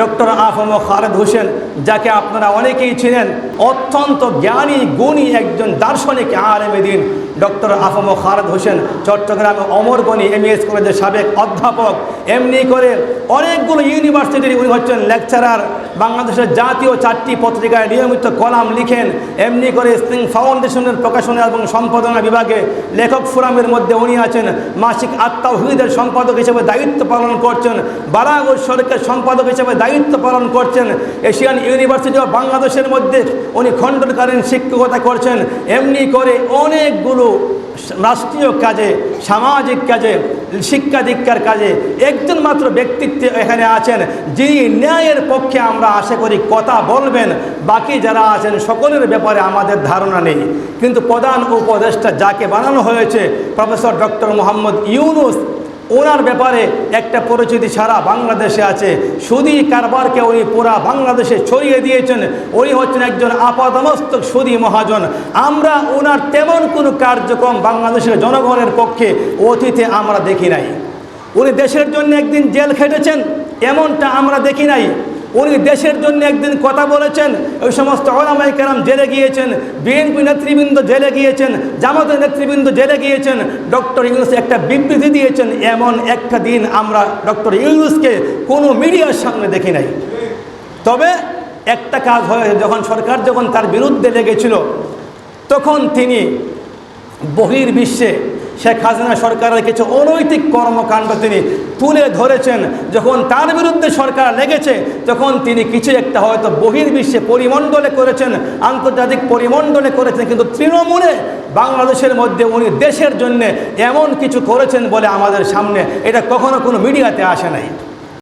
Doctor আফম Khaled Hossain, যাকে আপনারা অনেকেই ছিলেন অত্যন্ত জ্ঞানী, গুণী একজন দার্শনিক আলেমে দিন, ডক্টর আফম খালেদ হোসেন, চট্টগ্রামে অমরগণি এম এস কলেজের সাবেক অধ্যাপক। এমনি করে অনেকগুলো ইউনিভার্সিটির উনি হচ্ছেন লেকচারার বাংলাদেশের জাতীয় চারটি পত্রিকায় নিয়মিত কলাম লিখেন। এমনি করে স্প্রিং ফাউন্ডেশনের প্রকাশনা এবং সম্পাদনা বিভাগে লেখক ফোরামের মধ্যে উনি আছেন। মাসিক আত্মাহিদের সম্পাদক হিসেবে দায়িত্ব পালন করছেন। বারাগর সরকার সম্পাদক হিসেবে দায়িত্ব পালন করছেন। এশিয়ান ইউনিভার্সিটি অফ বাংলাদেশের মধ্যে উনি খণ্ডকালীন শিক্ষকতা করছেন। এমনি করে অনেকগুলো রাষ্ট্রীয় কাজে, সামাজিক কাজে, শিক্ষা দীক্ষার কাজে একজন মাত্র ব্যক্তিত্ব এখানে আছেন, যিনি ন্যায়ের পক্ষে আমরা আশা করি কথা বলবেন। বাকি যারা আছেন, সকলের ব্যাপারে আমাদের ধারণা নেই। কিন্তু প্রধান উপদেষ্টা যাকে বানানো হয়েছে, প্রফেসর ডক্টর মোহাম্মদ ইউনুস ওনার ব্যাপারে একটা পরিচিতি সারা বাংলাদেশে আছে। সুদি কারবারকে উনি পুরা বাংলাদেশে ছড়িয়ে দিয়েছেন। উনি হচ্ছেন একজন আপাদমস্তক সুদি মহাজন। আমরা ওনার তেমন কোনো কার্যক্রম বাংলাদেশের জনগণের পক্ষে অতীতে আমরা দেখি নাই। উনি দেশের জন্য একদিন জেল খেটেছেন, এমনটা আমরা দেখি নাই। উনি দেশের জন্য একদিন কথা বলেছেন, ওই সমস্ত ওলামাই কেরাম জেলে গিয়েছেন বিএনপি নেতৃবৃন্দ জেলে গিয়েছেন, জামাতের নেতৃবৃন্দ জেলে গিয়েছেন, ডক্টর ইউনুস একটা বিবৃতি দিয়েছেন, এমন একটা দিন আমরা ডক্টর ইউনুসকে কোনো মিডিয়ার সামনে দেখি নাই। তবে একটা কাজ হয়েছে যখন সরকার যখন তার বিরুদ্ধে লেগেছিল, তখন তিনি বহির বিশ্বে শেখ হাসিনা সরকারের কিছু অনৈতিক কর্মকাণ্ড তিনি তুলে ধরেছেন। যখন তার বিরুদ্ধে সরকার লেগেছে, তখন তিনি কিছু একটা হয়তো বহির্বিশ্বে পরিমণ্ডলে করেছেন, আন্তর্জাতিক পরিমণ্ডলে করেছেন, কিন্তু তৃণমূলে বাংলাদেশের মধ্যে উনি দেশের জন্যে এমন কিছু করেছেন বলে আমাদের সামনে এটা কখনো কোনো মিডিয়াতে আসে নাই।